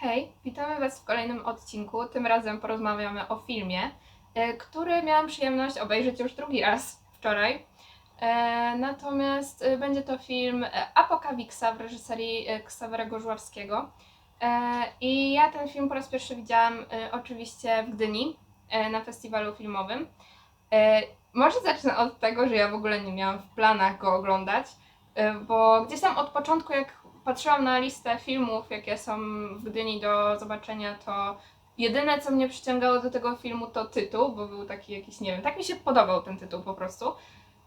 Hej, witamy Was w kolejnym odcinku. Tym razem porozmawiamy o filmie, e, który miałam przyjemność obejrzeć już drugi raz wczoraj. E, Natomiast e, będzie to film Apokawixa w reżyserii Ksawerego Żuławskiego. I ja ten film po raz pierwszy widziałam oczywiście w Gdyni na festiwalu filmowym. Może zacznę od tego, że ja w ogóle nie miałam w planach go oglądać, bo gdzieś tam od początku, jak patrzyłam na listę filmów, jakie są w Gdyni do zobaczenia, to jedyne, co mnie przyciągało do tego filmu, to tytuł, bo był taki jakiś, nie wiem, tak mi się podobał ten tytuł po prostu.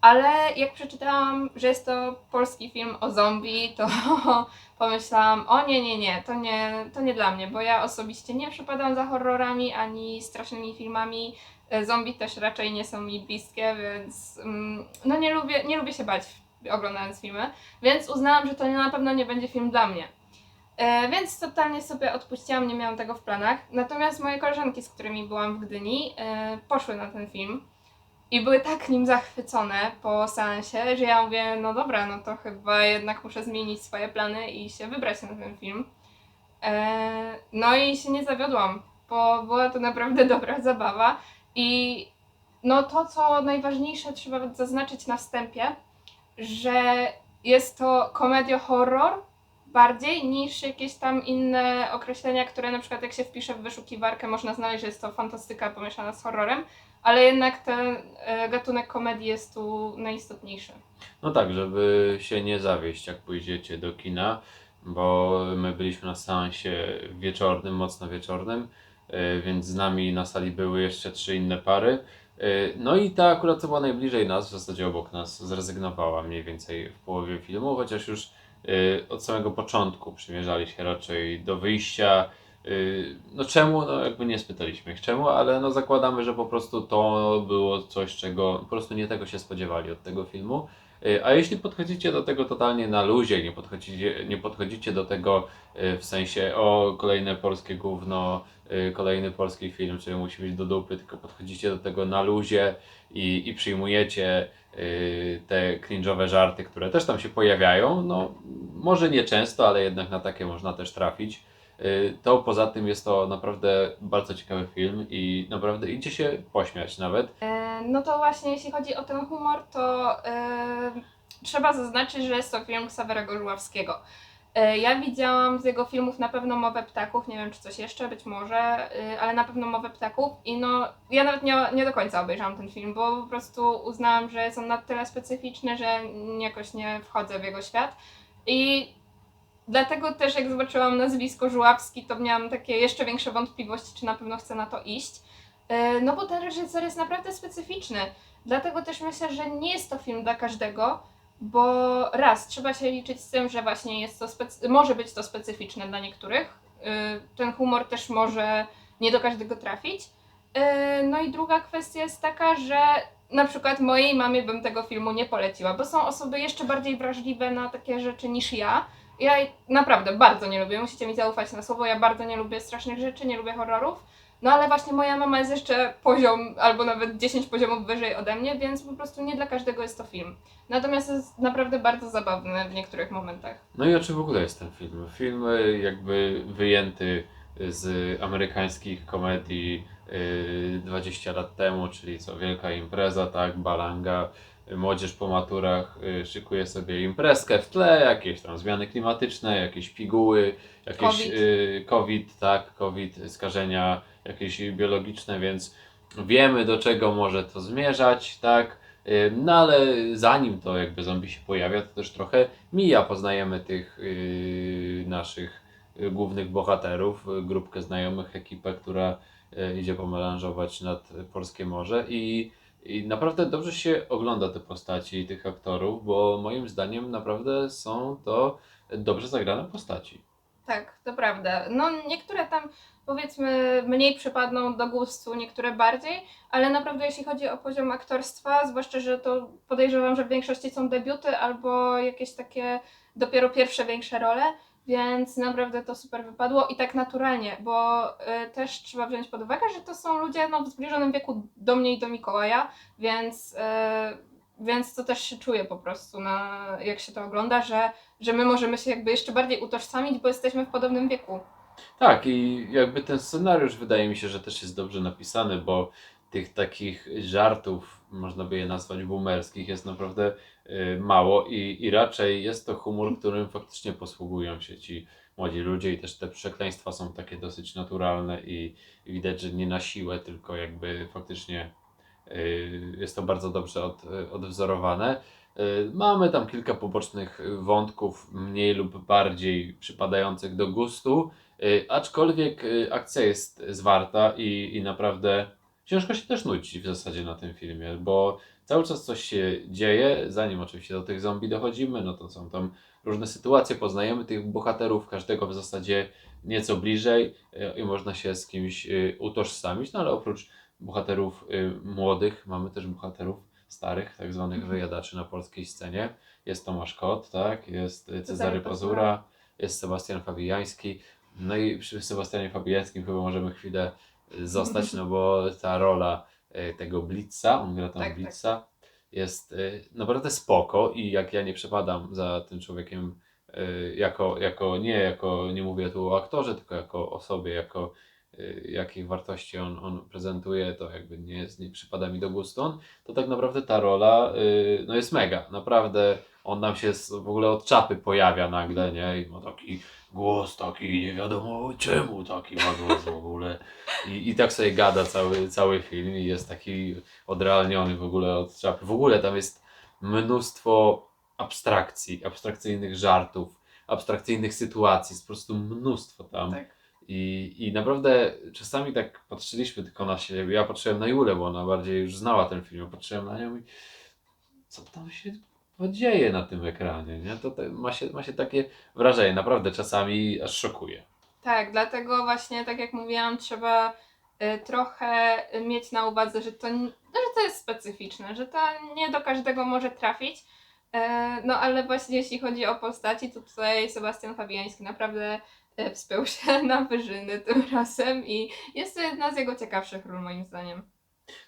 Ale jak przeczytałam, że jest to polski film o zombie, to pomyślałam, o nie, nie, nie, to nie, to nie dla mnie, bo ja osobiście nie przepadam za horrorami ani strasznymi filmami. E, Zombie też raczej nie są mi bliskie, więc mm, no nie lubię, nie lubię się bać oglądając filmy. Więc uznałam, że to na pewno nie będzie film dla mnie. E, więc totalnie sobie odpuściłam, nie miałam tego w planach. Natomiast moje koleżanki, z którymi byłam w Gdyni, e, poszły na ten film i były tak nim zachwycone po seansie, że ja mówię, no dobra, no to chyba jednak muszę zmienić swoje plany i się wybrać na ten film. E, no i się nie zawiodłam, bo była to naprawdę dobra zabawa i no to, co najważniejsze trzeba zaznaczyć na wstępie, że jest to komedia horror bardziej niż jakieś tam inne określenia, które na przykład jak się wpisze w wyszukiwarkę można znaleźć, że jest to fantastyka pomieszana z horrorem, ale jednak ten e, gatunek komedii jest tu najistotniejszy. No tak, żeby się nie zawieść, jak pójdziecie do kina, bo my byliśmy na seansie wieczornym, mocno wieczornym, y, więc z nami na sali były jeszcze trzy inne pary. Y, No i ta akurat co była najbliżej nas, w zasadzie obok nas, zrezygnowała mniej więcej w połowie filmu, chociaż już y, od samego początku przymierzali się raczej do wyjścia. Y, No czemu? No jakby nie spytaliśmy ich czemu, ale no zakładamy, że po prostu to było coś, czego po prostu nie tego się spodziewali od tego filmu. Y, A jeśli podchodzicie do tego totalnie na luzie, nie podchodzicie, nie podchodzicie do tego y, w sensie o kolejne polskie gówno, y, kolejny polski film, który musi być do dupy, tylko podchodzicie do tego na luzie i, i przyjmujecie te cringe'owe żarty, które też tam się pojawiają, no może nie często, ale jednak na takie można też trafić. To poza tym jest to naprawdę bardzo ciekawy film i naprawdę idzie się pośmiać nawet. No to właśnie jeśli chodzi o ten humor, to trzeba zaznaczyć, że jest to film Ksawerego Żuławskiego. E, ja widziałam z jego filmów na pewno Mowę Ptaków, nie wiem czy coś jeszcze, być może, e, ale na pewno Mowę Ptaków i no ja nawet nie, nie do końca obejrzałam ten film, bo po prostu uznałam, że jest on na tyle specyficzny, że jakoś nie wchodzę w jego świat i dlatego też jak zobaczyłam nazwisko Żuławski, to miałam takie jeszcze większe wątpliwości, czy na pewno chcę na to iść. E, No bo ten reżyser jest naprawdę specyficzny. Dlatego też myślę, że nie jest to film dla każdego, bo raz, trzeba się liczyć z tym, że właśnie jest to może być to specyficzne dla niektórych. E, Ten humor też może nie do każdego trafić. E, No i druga kwestia jest taka, że na przykład mojej mamie bym tego filmu nie poleciła, bo są osoby jeszcze bardziej wrażliwe na takie rzeczy niż ja. Ja naprawdę bardzo nie lubię, musicie mi zaufać na słowo, ja bardzo nie lubię strasznych rzeczy, nie lubię horrorów. No ale właśnie moja mama jest jeszcze poziom, albo nawet 10 poziomów wyżej ode mnie, więc po prostu nie dla każdego jest to film. Natomiast jest naprawdę bardzo zabawny w niektórych momentach. No i o czym w ogóle jest ten film? Film y, jakby wyjęty z amerykańskich komedii y, 20 lat temu, czyli co, wielka impreza, tak, balanga, młodzież po maturach y, szykuje sobie imprezkę w tle, jakieś tam zmiany klimatyczne, jakieś piguły, jakieś COVID. COVID, tak, COVID, skażenia jakieś biologiczne, więc wiemy do czego może to zmierzać, tak, Y, no ale zanim to jakby zombie się pojawia, to też trochę mija, poznajemy tych y, naszych y, głównych bohaterów, y, grupkę znajomych, ekipę, która idzie pomelanżować nad Polskie Morze. I, i naprawdę dobrze się ogląda te postaci i tych aktorów, bo moim zdaniem naprawdę są to dobrze zagrane postaci. Tak, to prawda. No niektóre tam powiedzmy mniej przypadną do gustu, niektóre bardziej, ale naprawdę jeśli chodzi o poziom aktorstwa, zwłaszcza, że to podejrzewam, że w większości są debiuty albo jakieś takie dopiero pierwsze większe role, więc naprawdę to super wypadło i tak naturalnie, bo y, też trzeba wziąć pod uwagę, że to są ludzie no, w zbliżonym wieku do mnie i do Mikołaja, więc, y, więc to też się czuje po prostu, na, jak się to ogląda, że, że my możemy się jakby jeszcze bardziej utożsamić, bo jesteśmy w podobnym wieku. Tak, i jakby ten scenariusz wydaje mi się, że też jest dobrze napisany, bo tych takich żartów, można by je nazwać boomerskich, jest naprawdę y, mało i, i raczej jest to humor, którym faktycznie posługują się ci młodzi ludzie i też te przekleństwa są takie dosyć naturalne i, i widać, że nie na siłę, tylko jakby faktycznie jest to bardzo dobrze od, odwzorowane. Y, Mamy tam kilka pobocznych wątków, mniej lub bardziej przypadających do gustu, y, aczkolwiek y, akcja jest zwarta i, i naprawdę ciężko się też nudzić w zasadzie na tym filmie, bo cały czas coś się dzieje, zanim oczywiście do tych zombie dochodzimy, no to są tam różne sytuacje, poznajemy tych bohaterów, każdego w zasadzie nieco bliżej y, i można się z kimś y, utożsamić, no ale oprócz bohaterów y, młodych mamy też bohaterów starych, tak zwanych Mhm. wyjadaczy na polskiej scenie. Jest Tomasz Kot, tak? Jest y, Cezary Cezary Pazura. Pazura, jest Sebastian Fabijański. No i przy Sebastianie Fabijańskim chyba możemy chwilę y, zostać, no bo ta rola y, tego Blitza, on gra tam Tak, tak. Blitza, jest y, naprawdę spoko i jak ja nie przepadam za tym człowiekiem y, jako, jako nie jako, nie mówię tu o aktorze, tylko jako osobie, jako jakich wartości on, on prezentuje, to jakby nie, jest, nie przypada mi do gustu on, to tak naprawdę ta rola y, no jest mega. Naprawdę on nam się z, w ogóle od czapy pojawia nagle, nie? I ma taki głos taki, nie wiadomo czemu taki ma głos w ogóle. I, i tak sobie gada cały, cały film i jest taki odrealniony w ogóle od czapy. W ogóle tam jest mnóstwo abstrakcji, abstrakcyjnych żartów, abstrakcyjnych sytuacji, jest po prostu mnóstwo tam. Tak. I, I naprawdę czasami tak patrzyliśmy tylko na siebie. Ja patrzyłem na Julę, bo ona bardziej już znała ten film. Patrzyłem na nią i co tam się dzieje na tym ekranie, nie? To ma, się, ma się takie wrażenie, naprawdę czasami aż szokuje. Tak, dlatego właśnie, tak jak mówiłam, trzeba y, trochę mieć na uwadze, że to, no, że to jest specyficzne, że to nie do każdego może trafić. E, No ale właśnie jeśli chodzi o postaci, to tutaj Sebastian Fabiański naprawdę e, wspiął się na wyżyny tym razem i jest to jedna z jego ciekawszych ról moim zdaniem.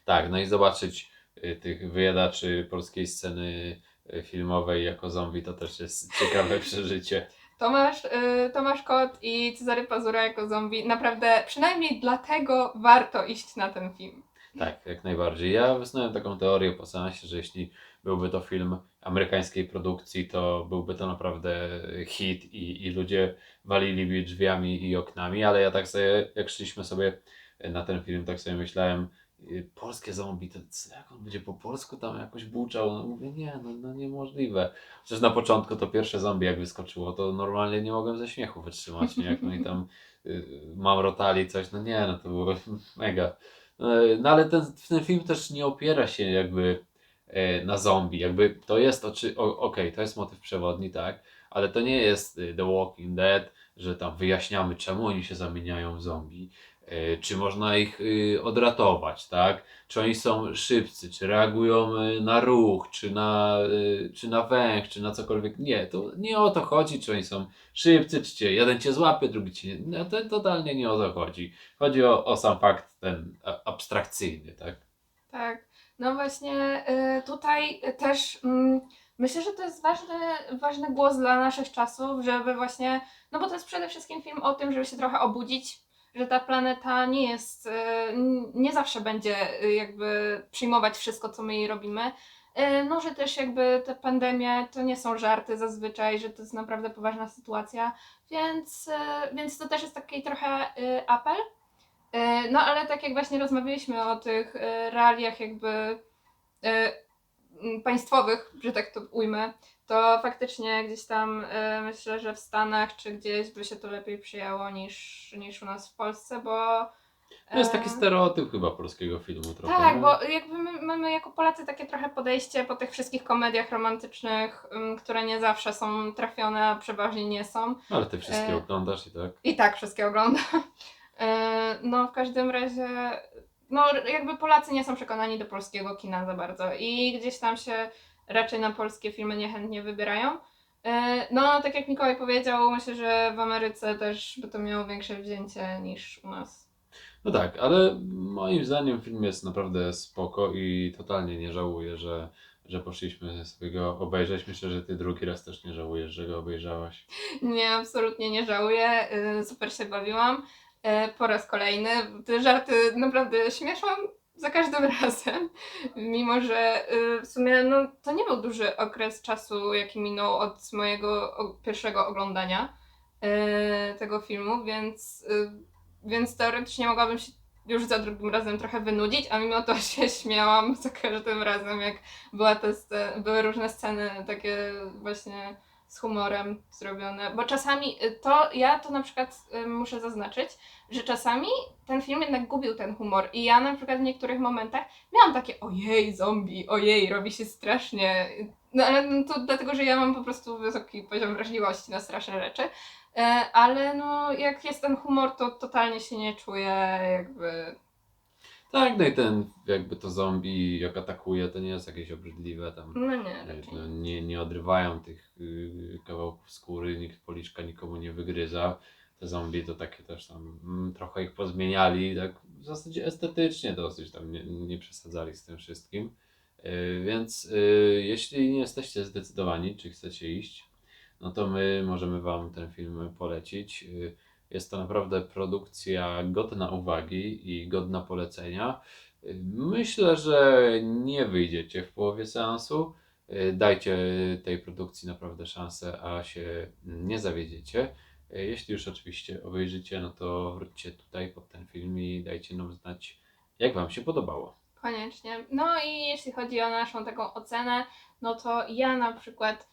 Tak, no i zobaczyć y, tych wyjadaczy polskiej sceny filmowej jako zombie to też jest ciekawe przeżycie. Tomasz, y, Tomasz Kot i Cezary Pazura jako zombie, naprawdę przynajmniej dlatego warto iść na ten film. Tak, jak najbardziej. Ja wysnułem taką teorię po seansie, że jeśli byłby to film amerykańskiej produkcji, to byłby to naprawdę hit i, i ludzie waliliby drzwiami i oknami, ale ja tak sobie, jak szliśmy sobie na ten film, tak sobie myślałem, y, polskie zombie, to co, jak on będzie po polsku tam jakoś buczał? No mówię, nie, no, no niemożliwe. Przecież na początku to pierwsze zombie jak wyskoczyło, to normalnie nie mogłem ze śmiechu wytrzymać, nie? Jak oni tam y, mamrotali coś, no nie, no to było mega. E, No ale ten, ten film też nie opiera się jakby e, na zombie. Jakby to jest, oczy, okej, to jest motyw przewodni, tak, ale to nie jest y, The Walking Dead, że tam wyjaśniamy, czemu oni się zamieniają w zombie, czy można ich y, odratować, tak, czy oni są szybcy, czy reagują y, na ruch, czy na, y, czy na węch, czy na cokolwiek. Nie, to nie o to chodzi, czy oni są szybcy, czy cię, jeden cię złapie, drugi cię nie. No, to totalnie nie o to chodzi. Chodzi o, o sam fakt ten abstrakcyjny, tak? Tak, no właśnie tutaj też mm, myślę, że to jest ważny, ważny głos dla naszych czasów, żeby właśnie, no bo to jest przede wszystkim film o tym, żeby się trochę obudzić, że ta planeta nie jest, n- nie zawsze będzie y, jakby przyjmować wszystko, co my jej robimy. No, że też jakby te pandemie to nie są żarty zazwyczaj, że to jest naprawdę poważna sytuacja, więc, więc to też jest taki trochę apel. E, No ale tak jak właśnie rozmawialiśmy o tych e, realiach jakby e, państwowych, że tak to ujmę, to faktycznie gdzieś tam e, myślę, że w Stanach czy gdzieś by się to lepiej przyjęło niż, niż u nas w Polsce, bo... To jest taki e, stereotyp chyba polskiego filmu trochę. tak, nie? bo jakby my mamy jako Polacy takie trochę podejście po tych wszystkich komediach romantycznych, ym, które nie zawsze są trafione, a przeważnie nie są. Ale ty wszystkie e, oglądasz i tak? I tak wszystkie oglądam. E, No, w każdym razie, no, jakby Polacy nie są przekonani do polskiego kina za bardzo i gdzieś tam się raczej na polskie filmy niechętnie wybierają. E, No, tak jak Mikołaj powiedział, myślę, że w Ameryce też by to miało większe wzięcie niż u nas. No tak, ale moim zdaniem film jest naprawdę spoko i totalnie nie żałuję, że, że poszliśmy sobie go obejrzeć. Myślę, że ty drugi raz też nie żałujesz, że go obejrzałaś. Nie, absolutnie nie żałuję. y, Super się bawiłam. E, Po raz kolejny. Te żarty naprawdę śmieszą za każdym razem. Mimo, że y, w sumie no, to nie był duży okres czasu, jaki minął od mojego pierwszego oglądania y, tego filmu, więc, y, więc teoretycznie mogłabym się już za drugim razem trochę wynudzić, a mimo to się śmiałam za każdym razem, jak była te były różne sceny takie właśnie z humorem zrobione, bo czasami y, to, ja to na przykład y, muszę zaznaczyć, że czasami ten film jednak gubił ten humor. I ja na przykład w niektórych momentach miałam takie ojej, zombie, ojej, robi się strasznie, no ale no, to dlatego, że ja mam po prostu wysoki poziom wrażliwości na straszne rzeczy, E, ale no jak jest ten humor, to totalnie się nie czuję jakby, Tak, no i ten jakby to zombie jak atakuje, to nie jest jakieś obrzydliwe tam. no nie, raczej. no, nie, nie odrywają tych y, kawałków skóry, nikt policzka nikomu nie wygryza. Te zombie to takie też tam mm, trochę ich pozmieniali, tak w zasadzie estetycznie dosyć tam nie, nie przesadzali z tym wszystkim. Y, więc y, jeśli nie jesteście zdecydowani, czy chcecie iść, no to my możemy Wam ten film polecić. Y, jest to naprawdę produkcja godna uwagi i godna polecenia. Myślę, że nie wyjdziecie w połowie seansu. Dajcie tej produkcji naprawdę szansę, a się nie zawiedziecie. Jeśli już oczywiście obejrzycie, no to wróćcie tutaj pod ten film i dajcie nam znać, jak Wam się podobało. Koniecznie. No i jeśli chodzi o naszą taką ocenę, no to ja na przykład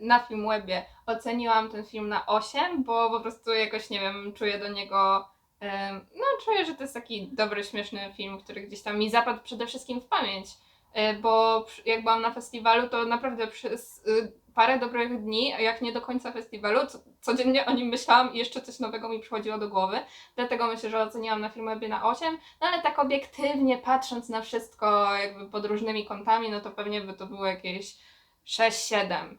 na Filmwebie. Oceniłam ten film na 8, bo po prostu jakoś, nie wiem, czuję do niego, y, no czuję, że to jest taki dobry, śmieszny film, który gdzieś tam mi zapadł przede wszystkim w pamięć, y, bo jak byłam na festiwalu, to naprawdę przez y, parę dobrych dni, jak nie do końca festiwalu, co, codziennie o nim myślałam i jeszcze coś nowego mi przychodziło do głowy, dlatego myślę, że oceniłam na Filmwebie na 8, no ale tak obiektywnie patrząc na wszystko jakby pod różnymi kątami, no to pewnie by to było jakieś 6-7.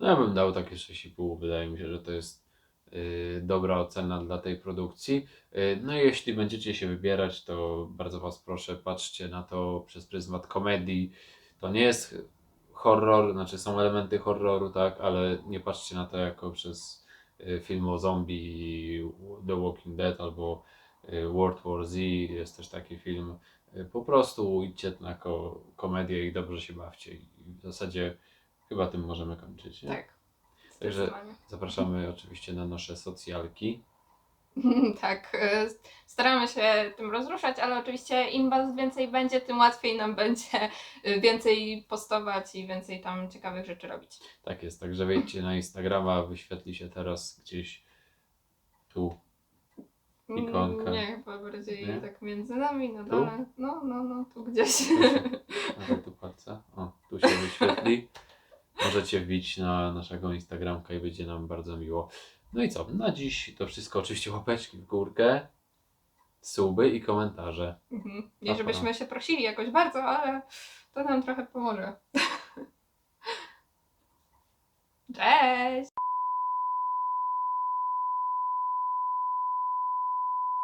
No ja bym dał takie 6,5. Wydaje mi się, że to jest y, dobra ocena dla tej produkcji. Y, no i jeśli będziecie się wybierać, to bardzo Was proszę, patrzcie na to przez pryzmat komedii. To nie jest horror, znaczy są elementy horroru, tak, ale nie patrzcie na to jako przez y, film o zombie The Walking Dead albo World War Z, jest też taki film. Po prostu idźcie na ko- komedię i dobrze się bawcie. I w zasadzie chyba tym możemy kończyć. Nie? Tak. Także- Zdecydowanie. Zapraszamy oczywiście na nasze socjalki. tak. y, Staramy się tym rozruszać, ale oczywiście im was więcej będzie, tym łatwiej nam będzie y, więcej postować i więcej tam ciekawych rzeczy robić. Tak jest, także wejdźcie na Instagrama, wyświetli się teraz gdzieś tu. Mm, Ikonka. Nie, chyba bardziej Nie? tak między nami, na Tu? dole. No, no, no, tu gdzieś. Nawet tu palca. O, tu się wyświetli. Możecie wbić na naszego Instagramka i będzie nam bardzo miło. No i co? Na dziś to wszystko. Oczywiście łapeczki w górkę, suby i komentarze. Mhm. Nie, żebyśmy się prosili jakoś bardzo, ale to nam trochę pomoże. Cześć!